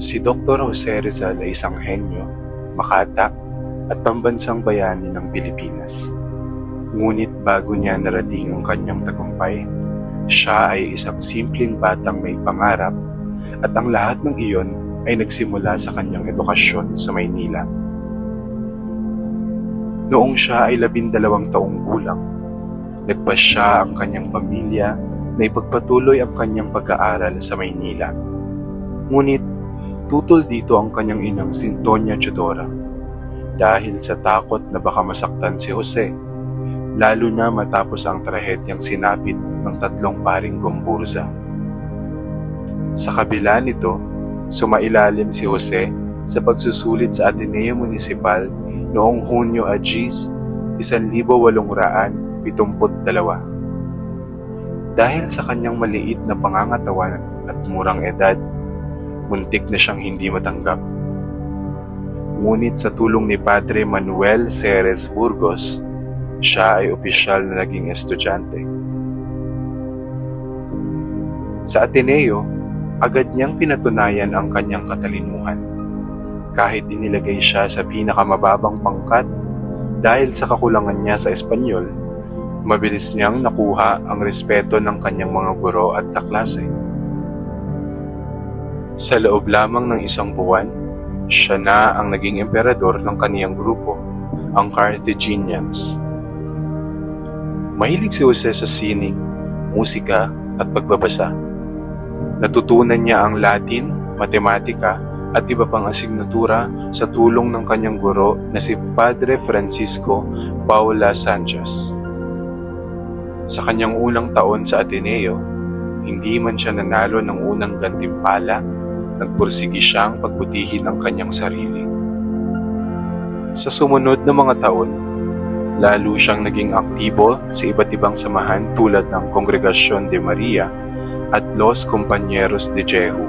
Si Dr. Jose Rizal ay isang henyo, makata, at pambansang bayani ng Pilipinas. Ngunit bago niya narating ang kanyang tagumpay, siya ay isang simpleng batang may pangarap at ang lahat ng iyon ay nagsimula sa kanyang edukasyon sa Maynila. Noong siya ay labindalawang taong gulang, nagpasya ang kanyang pamilya na ipagpatuloy ang kanyang pag-aaral sa Maynila. Ngunit tutol dito ang kanyang inang si Doña Chodora dahil sa takot na baka masaktan si Jose, lalo na matapos ang trahedyang sinapit ng tatlong paring gumburza. Sa kabila nito, sumailalim si Jose sa pagsusulit sa Ateneo Municipal noong Hunyo Agis 1872. Dahil sa kanyang maliit na pangangatawan at murang edad, muntik na siyang hindi matanggap. Ngunit sa tulong ni Padre Manuel Ceres Burgos, siya ay opisyal na naging estudyante. Sa Ateneo, agad niyang pinatunayan ang kanyang katalinuhan. Kahit inilagay siya sa pinakamababang pangkat dahil sa kakulangan niya sa Espanyol, mabilis niyang nakuha ang respeto ng kanyang mga guro at kaklase. Sa loob lamang ng isang buwan, siya na ang naging emperador ng kaniyang grupo, ang Carthaginians. Mahilig si Jose sa sining, musika at pagbabasa. Natutunan niya ang Latin, matematika at iba pang asignatura sa tulong ng kanyang guro na si Padre Francisco Paula Sanchez. Sa kanyang unang taon sa Ateneo, hindi man siya nanalo ng unang gantimpala, nagpursigi siyang pagbutihin ang kanyang sarili. Sa sumunod na mga taon, lalo siyang naging aktibo sa iba't ibang samahan tulad ng Kongregasyon de Maria at Los Compañeros de Jehu.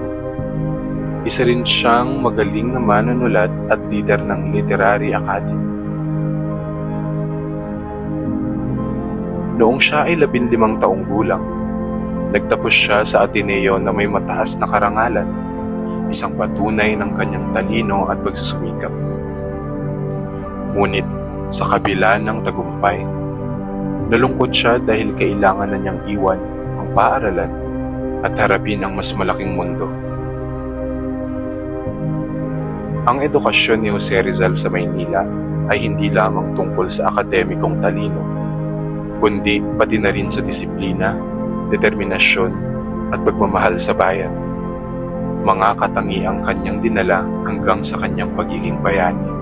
Isa rin siyang magaling na manunulat at leader ng Literary Academy. Noong siya ay labinlimang taong gulang, nagtapos siya sa Ateneo na may mataas na karangalan, isang patunay ng kanyang talino at pagsusumikap. Ngunit sa kabila ng tagumpay, nalungkot siya dahil kailangan na niyang iwan ang paaralan at harapin ang mas malaking mundo. Ang edukasyon ni Jose Rizal sa Maynila ay hindi lamang tungkol sa akademikong talino, kundi pati na rin sa disiplina, determinasyon at pagmamahal sa bayan. Mga katangiang kanyang dinala hanggang sa kanyang pagiging bayani.